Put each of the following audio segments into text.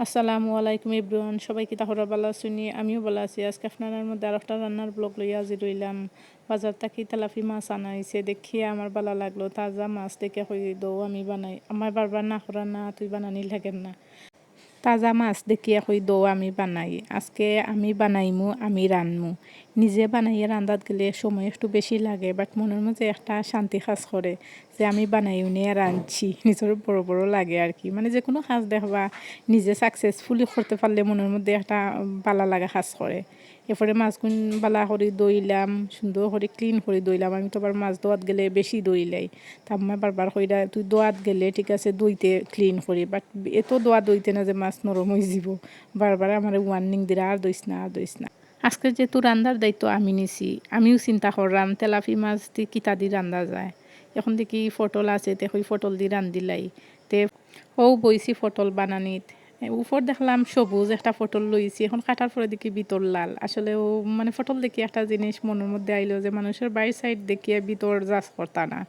আসসালামু আলাইকুম ইব্রুয়ান সবাইকে তাহরা বলা শুনি আমিও বলা আছি। আজকে আপনার মধ্যে আর একটা রান্নার ব্লগ লইয়া হাজির রইলাম বাজার থাকি তালাফি মাছ আনা হয়েছে দেখিয়ে আমার বালা লাগল। তাজা মাছ দেখে হয়ে দৌ আমি বানাই। আমার বারবার না করা না, তুই বানানি লাগেন না। তাজা মাছ দেখিয়া কই দৌ, আমি বানাই। আজকে আমি বানাইমু, আমি রানমু নিজে বানাইয়ে রান্দাত গেলে সময় একটু বেশি লাগে বাট মনের মধ্যে একটা শান্তি কাজ করে যে আমি বানাইও নিয়ে রাঁধছি নিজের বড় বড় লাগে আর কি। মানে যে কোনো কাজ দেখবা, নিজে সাকসেসফুলি করতে পারলে মনের মধ্যে একটা ভালো লাগা কাজ করে এরপরে মাছগুন বালা করে দইলাম, সুন্দর করে ক্লিন করে দইলাম। আমি তো আবার মাছ দোয়াত গেলে বেশি দইলাই তা আমি বারবার কইরা, তুই দোয়াত গেলে ঠিক আছে দইতে ক্লিন করি বাট এত দোয়া দইতে না যে মাছ নরম হয়ে যাব। বারবার আমার ওয়ার্নিং দিরা, আর দইস না, আর দইস না। আজকে যেহেতু রান্নার দায়িত্ব আমি নিছি, আমিও চিন্তা করলাম, তেলাপি মাছ দিয়ে কিতা দিয়ে রান্ধা যায়। এখন দেখি ফটল আছে, তে ওই ফটল দিয়ে রান্ধিলাই। তে ও বইছি ফটল বানানিত। উপর দেখলাম সবুজ একটা ফটল লইছি, এখন কাটার পরে দেখি ভিতর লাল। আসলে ও মানে ফটল দেখি একটা জিনিস মনের মধ্যে আইলো যে মানুষের বাইর সাইড দেখিয়ে ভিতর জাজ করতা না।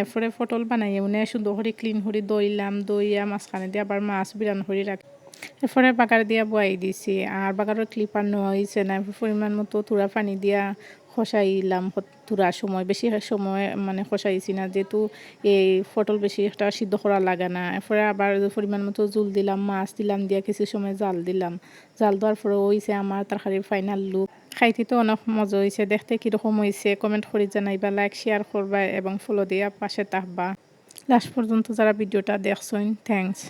এরপরে ফটল বানাইয়ে মানে সুন্দর করে ক্লিন করে দইলাম, দইয়া মাঝখানে দিয়ে আবার মাছ বিরান করে রাখি। এরপরে বাগার দিয়া বয়াই দিছি, আর বাগারের ক্লিপার নেওয়া হয়েছে না পরিমাণ মতো তুরা পানি দিয়া খসাইলাম তুরা সময়, বেশি সময় মানে খসাইছি না, যেহেতু এই ফটল বেশি একটা সিদ্ধ করা লাগে না। এরপরে আবার পরিমাণ মতো জুল দিলাম, মাছ দিলাম, দিয়া কিছু সময় জাল দিলাম। জাল দেওয়ার পরে হয়েছে আমার তরকারির ফাইনাল লুক খাইতে তো অনেক মজা হয়েছে দেখতে কীরকম হয়েছে কমেন্ট করে জানাইবা লাইক শেয়ার করবা এবং ফলো দিয়া পাশে থাকবা। লাস্ট পর্যন্ত যারা ভিডিওটা দেখছেন থ্যাংকস